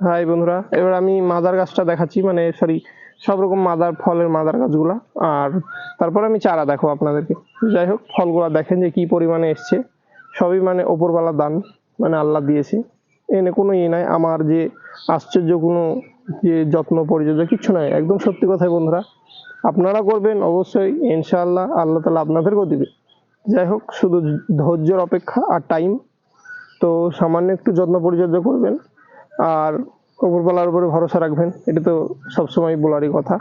High বন্ধুরা, এবার আমি মাদার গাছটা দেখাচ্ছি মানে সরি সব রকম মাদার, ফলের মাদার গাছগুলা। আর তারপরে আমি চারা দেখো আপনাদেরকে। যাই হোক, ফলগুলা দেখেন যে কি পরিমাণে এসছে। সবই মানে ওপরওয়ালা দান মানে আল্লাহ দিয়েছে। এনে কোনো ইয়ে নাই, আমার যে আশ্চর্য কোনো যে যত্ন, পরিচর্যা, কিচ্ছু নাই। একদম সত্যি কথাই বন্ধুরা। আপনারা করবেন অবশ্যই, ইনশাআল্লাহ আল্লাহ তালা আপনাদেরকেও দিবে। যাই হোক, শুধু ধৈর্যের অপেক্ষা আর টাইম তো সামান্য একটু যত্ন, পরিচর্যা করবেন। আর উপরবেলার উপরে ভরসা রাখবেন, এটা তো সবসময় বলারই কথা।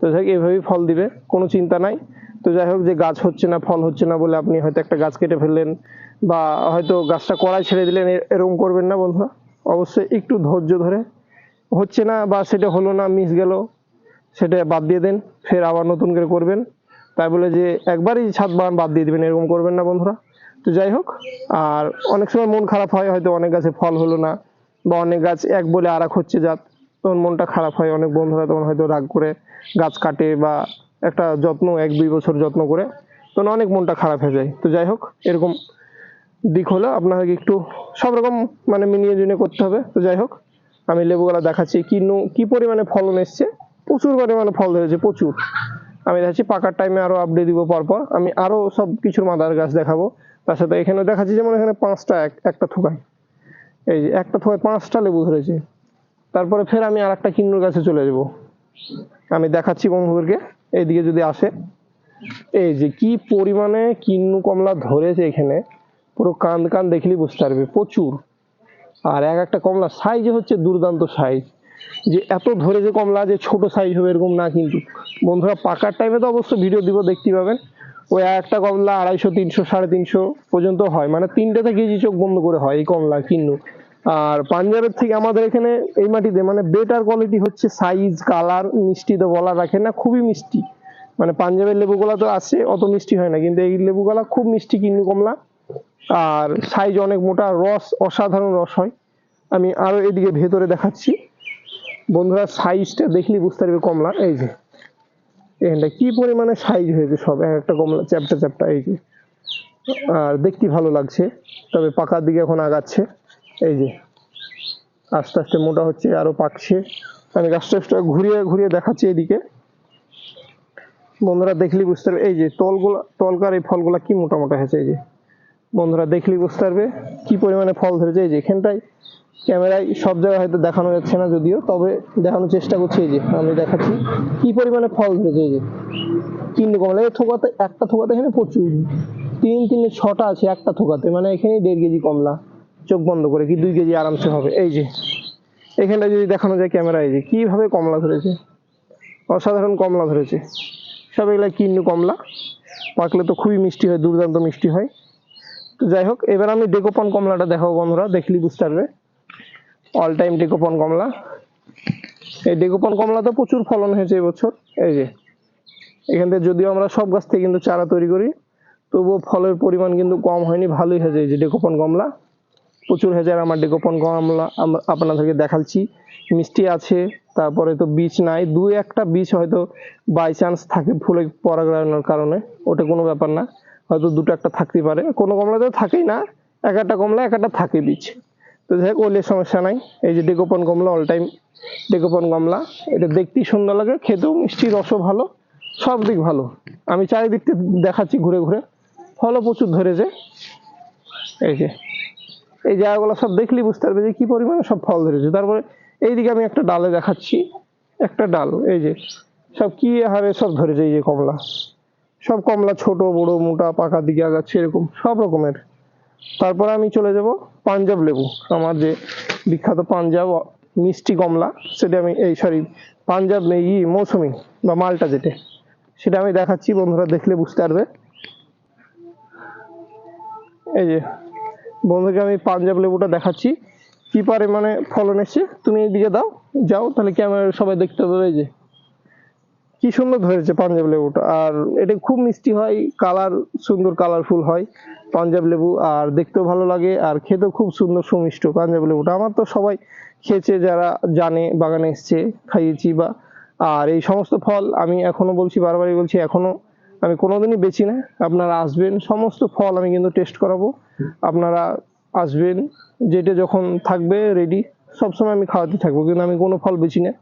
তো যাই হোক, এভাবেই ফল দিবে, কোনো চিন্তা নাই। তো যাই হোক, যে গাছ হচ্ছে না, ফল হচ্ছে না বলে আপনি হয়তো একটা গাছ কেটে ফেললেন বা হয়তো গাছটা কড়াই ছেড়ে দিলেন এরকম করবেন না বন্ধুরা। অবশ্যই একটু ধৈর্য ধরে, হচ্ছে না বা সেটা হলো না, মিস গেল, সেটা বাদ দিয়ে দেন, ফের আবার নতুন করে করবেন। তাই বলে যে একবারই ছাদ বাগান বাদ দিয়ে দিবেন, এরকম করবেন না বন্ধুরা। তো যাই হোক, আর অনেক সময় মন খারাপ হয়, হয়তো অনেক গাছে ফল হলো না বা অনেক গাছ এক বলে আর হচ্ছে জাত তখন মনটা খারাপ হয়। অনেক বন্ধুরা তখন হয়তো রাগ করে গাছ কাটে বা একটা যত্ন, এক দুই বছর যত্ন করে, তখন অনেক মনটা খারাপ হয়ে যায়। তো যাই হোক, এরকম দিক হলো। আপনাকে একটু সব রকম মানে মিনিয়ে জুনে করতে হবে। তো যাই হোক, আমি লেবুগুলা দেখাচ্ছি। কি নু- কি পরিমাণে ফলন এসছে? প্রচুর পরিমাণে ফল ধরেছে, প্রচুর। আমি দেখাচ্ছি, পাকার টাইমে আরও আপডেট দিব পরপর। আমি আরও সব কিছুর মাদার গাছ দেখাবো। তার সাথে এখানে দেখাচ্ছি, যেমন এখানে পাঁচটা, এক- একটা থোকায়। এই যে একটা থোকায় পাঁচটা লেবু ধরেছে। তারপরে ফের আমি আর একটা কিন্নুর কাছে চলে যাব। আমি দেখাচ্ছি বন্ধুদেরকে, এইদিকে যদি আসে। এই যে কি পরিমাণে কিন্নু কমলা ধরেছে এখানে। পুরো কান কান দেখলেই বুঝতে পারবে, প্রচুর। আর এক একটা কমলা সাইজ হচ্ছে দুর্দান্ত সাইজ যে এত ধরে যে কমলা যে ছোট সাইজ হবে এরকম না কিন্তু। বন্ধুরা, পাকার টাইমে তো অবশ্য ভিডিও দিব দেখতে পাবেন। ওই একটা কমলা আড়াইশো, তিনশো, সাড়ে তিনশো পর্যন্ত হয়। মানে তিনটেতে কেজি চোখ বন্ধ করে হয় এই কমলা কিন্নু। আর পাঞ্জাবের থেকে আমাদের এখানে এই মাটিতে মানে বেটার কোয়ালিটি হচ্ছে সাইজ কালার মিষ্টি তো বলা রাখে না, খুবই মিষ্টি। মানে পাঞ্জাবের লেবুগুলা তো আছে, অত মিষ্টি হয় না, কিন্তু এই লেবুগুলা খুব মিষ্টি কিন্নু কমলা। আর সাইজ অনেক মোটা, রস, অসাধারণ রস হয়। আমি আরও এদিকে ভেতরে দেখাচ্ছি। বন্ধুরা সাইজটা দেখলেই বুঝতে পারবে কমলা, এই যে। এখানটা কি পরিমাণে সাইজ হয়েছে সব, এক একটা কমলা, চ্যাপটা চ্যাপটা, এই যে। আর দেখতে ভালো লাগছে, তবে পাকার দিকে এখন আগাচ্ছে। এই যে, আস্তে আস্তে মোটা হচ্ছে, আরও পাকছে। আমি গাছটা একটু ঘুরিয়ে ঘুরিয়ে দেখাচ্ছি এদিকে। বন্ধুরা দেখলেই বুঝতে পারবে, এই যে তলগুলা, তলকার এই ফলগুলা কি মোটা মোটা হয়েছে, এই যে। বন্ধুরা দেখলেই বুঝতে পারবে কি পরিমাণে ফল ধরেছে, এই যে এখানটায় ক্যামেরায় সব জায়গায় হয়তো দেখানো যাচ্ছে না যদিও, তবে দেখানোর চেষ্টা করছি, এই যে আমি দেখাচ্ছি কি পরিমাণে ফল ধরেছে, এই যে। তিন কমলা এই থোকাতে, একটা থোকাতে এখানে প্রচুর, তিন, তিনে ছটা আছে একটা থোকাতে মানে এখানে দেড় কেজি কমলা। চোখ বন্ধ করে কি দুই কেজি আরামসে হবে? এই যে। এখানটা যদি দেখানো যায় ক্যামেরা এই যে কীভাবে কমলা ধরেছে? অসাধারণ কমলা ধরেছে। সব এগুলা কিন্নু কমলা? পাকলে তো খুবই মিষ্টি হয়, দুর্দান্ত মিষ্টি হয়। তো যাই হোক, এবার আমি ডেকোপন কমলাটা দেখাবো বন্ধুরা দেখলি বুঝতে পারবে। অল টাইম ডেকোপন কমলা। এই ডেকোপন কমলা তো প্রচুর ফলন হয়েছে এবছর। এই যে, এখান থেকে যদিও আমরা সব গাছ থেকে কিন্তু চারা তৈরি করি, তবুও ফলের পরিমাণ কিন্তু কম হয়নি, ভালোই হয়েছে এই যে ডেকোপন কমলা। প্রচুর আর আমার ডেকোপন কমলা আমরা আপনাদেরকে দেখাচ্ছি। মিষ্টি আছে, তারপরে তো বীজ নাই। দু একটা বীজ হয়তো বাই চান্স থাকে ফুলে পরাগায়নের কারণে। ওটা কোনো ব্যাপার না। হয়তো দুটো একটা থাকতে পারে। কোনো কমলাতে থাকেই না। এক একটা কমলা, এক একটা থাকে বীজ। তো যাই হোক ওলে সমস্যা নাই। এই যে ডেকোপন কমলা অল টাইম ডেকোপন কমলা, এটা দেখতেই সুন্দর লাগে। খেতেও মিষ্টি, রসও ভালো, সব দিক ভালো। আমি চারিদিকটা দেখাচ্ছি ঘুরে ঘুরে। ফলও প্রচুর ধরেছে। এই যে। এই জায়গাগুলো সব দেখলেই বুঝতে পারবে যে কি পরিমাণে সব ফল ধরেছে। তারপরে এইদিকে আমি একটা ডালে দেখাচ্ছি। একটা ডাল, এই যে সব কি হারে সব ধরেছে এই যে কমলা। সব কমলা ছোট, বড়, মোটা, পাকা দিকে আগাচ্ছে এরকম সব রকমের। তারপরে আমি চলে যাব পাঞ্জাব লেবু, আমার যে বিখ্যাত পাঞ্জাব মিষ্টি কমলা, সেটা আমি, এই সরি পাঞ্জাব ই মৌসুমি বা মালটা যেটা, সেটা আমি দেখাচ্ছি, বন্ধুরা দেখলে বুঝতে পারবে। এই যে বন্ধুকে আমি পাঞ্জাব লেবুটা দেখাচ্ছি। কি পরিমাণে ফলন এসছে? তুমি এইদিকে দাও, যাও, তাহলে ক্যামেরা সবাই দেখতে পাবে এই যে। কি সুন্দর ধরেছে পাঞ্জাব লেবুটা। আর এটা খুব মিষ্টি হয়, কালার, সুন্দর কালারফুল হয় পাঞ্জাব লেবু, আর দেখতেও ভালো লাগে, আর খেতেও খুব সুন্দর সুমিষ্ট পাঞ্জাব লেবুটা। আমার তো সবাই খেয়েছে, যারা জানে, বাগানে এসছে, খাইয়েছি বা, আর এই সমস্ত ফল আমি এখনও বলছি, বারবারই বলছি, এখনও আমি কোনোদিনই বেচি না। আপনারা আসবেন, সমস্ত ফল আমি কিন্তু টেস্ট করাবো। আপনারা আসবেন, যেটা যখন থাকবে রেডি সবসময় আমি খাওয়াতে থাকব, কিন্তু আমি কোনো ফল বেছি না।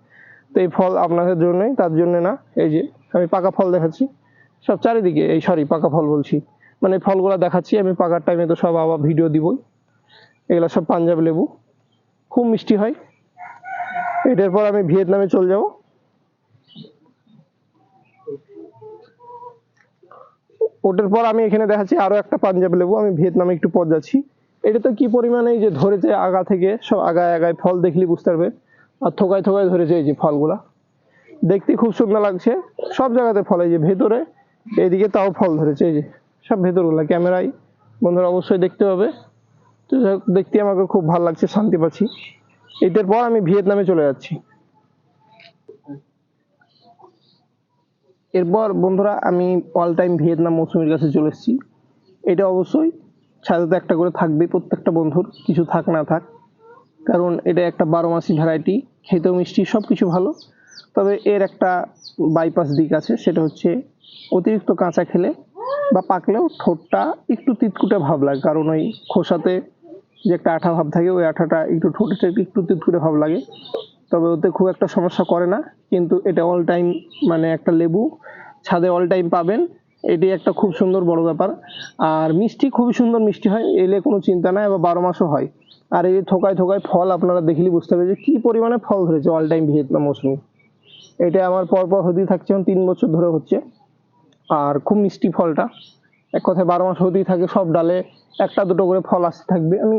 তো এই ফল আপনাদের জন্যই, তার জন্য না, এই যে আমি পাকা ফল দেখাচ্ছি। সব চারিদিকে, এই সরি, পাকা ফল বলছি। মানে ফলগুলো দেখাচ্ছি, আমি পাকার টাইমে তো সব আবার ভিডিও দিবই। এগুলো সব পাঞ্জাব লেবু। খুব মিষ্টি হয়। এটার পর আমি ভিয়েতনামে চলে যাব। ওটার পর আমি এখানে দেখাচ্ছি আরও একটা পাঞ্জাব লেবু, আমি ভিয়েতনামে একটু পর যাচ্ছি। এটা তো কি পরিমাণে যে ধরেছে আগা থেকে, সব আগায় আগায় ফল দেখলে বুঝতে পারবে। আর থোকায় থোকায় ধরেছে এই যে ফলগুলা। দেখতে খুব সুন্দর লাগছে। সব জায়গাতে ফল, এই যে ভেতরে, এইদিকে তাও ফল ধরেছে, এই যে সব ভেতরগুলা, ক্যামেরায়। বন্ধুরা অবশ্যই দেখতে হবে। তো দেখতে আমাকে খুব ভালো লাগছে, শান্তি পাচ্ছি। এটার পর আমি ভিয়েতনামে চলে যাচ্ছি। এরপর বন্ধুরা আমি অল টাইম ভিয়েতনাম মৌসুমীর কাছে চলে এসেছি। এটা অবশ্যই সাথে একটা করে থাকবে প্রত্যেকটা বন্ধুর, কিছু থাক না থাক। কারণ এটা একটা বারো মাসি ভ্যারাইটি খেতেও মিষ্টি সব কিছু ভালো। তবে এর একটা বাইপাস দিক আছে, সেটা হচ্ছে অতিরিক্ত কাঁচা খেলে বা পাকলেও ঠোঁটটা একটু তিতকুটে ভাব লাগে। কারণ ওই খোসাতে যে একটা আঠা ভাব থাকে, ওই আঠাটা একটু ঠোঁটে একটু তিতকুটে ভাব লাগে। তবে ওতে খুব একটা সমস্যা করে না, কিন্তু এটা অল টাইম মানে একটা লেবু, ছাদে অল টাইম পাবেন। এটি একটা খুব সুন্দর বড় ব্যাপার। আর মিষ্টি খুবই সুন্দর মিষ্টি হয়, এলে কোনো চিন্তা নাই বা বারো মাসও হয়। আর এই থোকায় থোকায় ফল আপনারা দেখলেই বুঝতে পারবেন যে কি পরিমাণে ফল ধরেছে অল টাইম ভিয়েতনাম মৌসুমি। এটা আমার পরপর হতেই থাকছে, এখন তিন বছর ধরে হচ্ছে। আর খুব মিষ্টি ফলটা। এক কথায় বারো মাস হতেই থাকে, সব ডালে একটা দুটো করে ফল আসতে থাকবে। আমি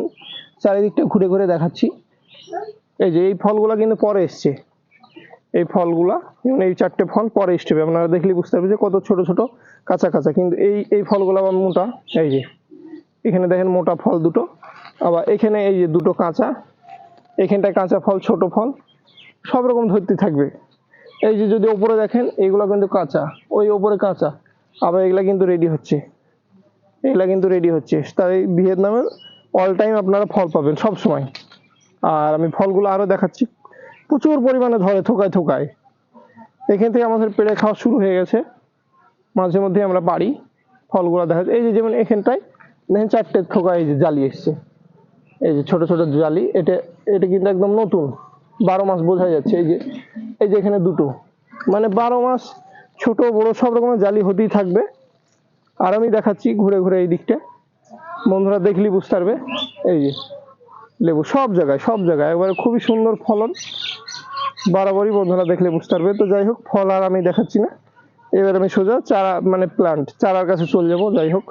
চারিদিকটা ঘুরে ঘুরে দেখাচ্ছি। এই যে এই ফলগুলা কিন্তু পরে এসছে। এই ফলগুলা যেমন এই চারটে ফল পরে এসছে আপনারা দেখলে বুঝতে পারবেন যে কত ছোট ছোট, কাঁচা কাঁচা। কিন্তু এই এই ফলগুলো আবার মোটা, এই যে। এখানে দেখেন মোটা ফল দুটো। আবার এখানে এই যে দুটো কাঁচা। এখানটায় কাঁচা ফল, ছোট ফল। সব রকম ধরতে থাকবে। এই যে যদি ওপরে দেখেন, এগুলো কিন্তু কাঁচা। ওই ওপরে কাঁচা। আবার এগুলা কিন্তু রেডি হচ্ছে। এগুলা কিন্তু রেডি হচ্ছে। তাই ভিয়েতনামের অল টাইম আপনারা ফল পাবেন সব সময়। আর আমি ফলগুলো আরও দেখাচ্ছি। প্রচুর পরিমাণে ধরে থোকায় থোকায়। এখান থেকে আমাদের পেড়ে খাওয়া শুরু হয়ে গেছে। মাঝে মধ্যে আমরা পারি ফলগুলো দেখা যায় এই যে যেমন এখানটায়, দেখেন চারটে থোকা এই যে জালি এসছে। এই যে ছোট ছোট জালি, এটা এটা কিন্তু একদম নতুন। বারো মাস বোঝা যাচ্ছে এই যে এই যে এখানে দুটো। মানে বারো মাস ছোট বড় সব রকমের জালি হতেই থাকবে। আর আমি দেখাচ্ছি ঘুরে ঘুরে এই দিকটা। বন্ধুরা দেখলেই বুঝতে পারবে। এই যে লেবু, সব জায়গায় সব জায়গায়। একবারে খুবই সুন্দর ফলন। বরাবরই বন্ধুরা দেখলে বুঝতে পারবে। তো যাই হোক, ফল আর আমি দেখাচ্ছি না। এবার আমি সোজা চারা মানে প্লান্ট চারার কাছে চলে যাব, যাই হোক।